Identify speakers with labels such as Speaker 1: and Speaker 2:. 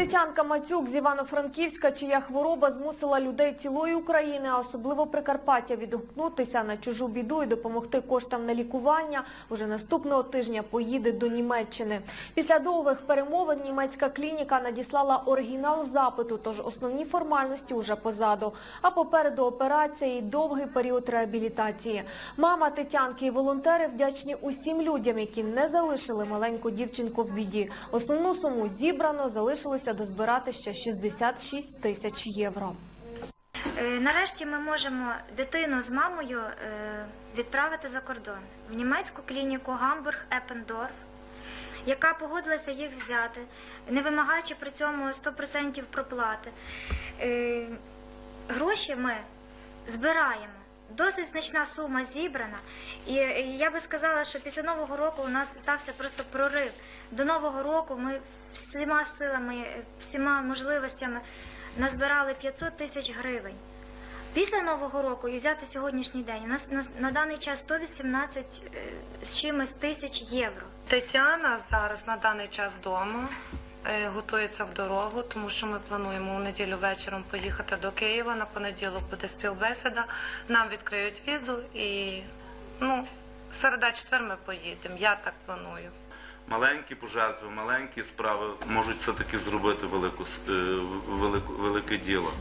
Speaker 1: Тетянка Мацюк з Івано-Франківська, чия хвороба змусила людей цілої України, а особливо Прикарпаття, відгукнутися на чужу біду і допомогти коштам на лікування. Уже наступного тижня поїде до Німеччини. Після довгих перемовин німецька клініка надіслала оригінал запиту, тож основні формальності уже позаду. А попереду операція і довгий період реабілітації. Мама Тетянки і волонтери вдячні усім людям, які не залишили маленьку дівчинку в біді. Основну суму зібрано, залишилося дозбирати ще 66 тисяч євро.
Speaker 2: Е, Нарешті ми можемо дитину з мамою е, відправити за кордон в німецьку клініку Гамбург Еппендорф, яка погодилася їх взяти, не вимагаючи при цьому 100% проплати. Е, Гроші ми збираємо. Досить значна сума зібрана, і я би сказала, що після нового року у нас стався просто прорив. До нового року ми всіма силами, всіма можливостями назбирали 500 тисяч гривень. Після нового року і взяти сьогоднішній день у нас на, на даний час 118 е, з чимось тисяч євро.
Speaker 3: Тетяна зараз на даний час вдома, готується в дорогу, тому що ми плануємо у неділю вечором поїхати до Києва. На понеділок буде співбесіда. Нам відкриють візу і ну, середа четвер ми поїдемо. Я так планую.
Speaker 4: Маленькі пожертви, маленькі справи можуть все-таки зробити велику, е, велику, велике діло.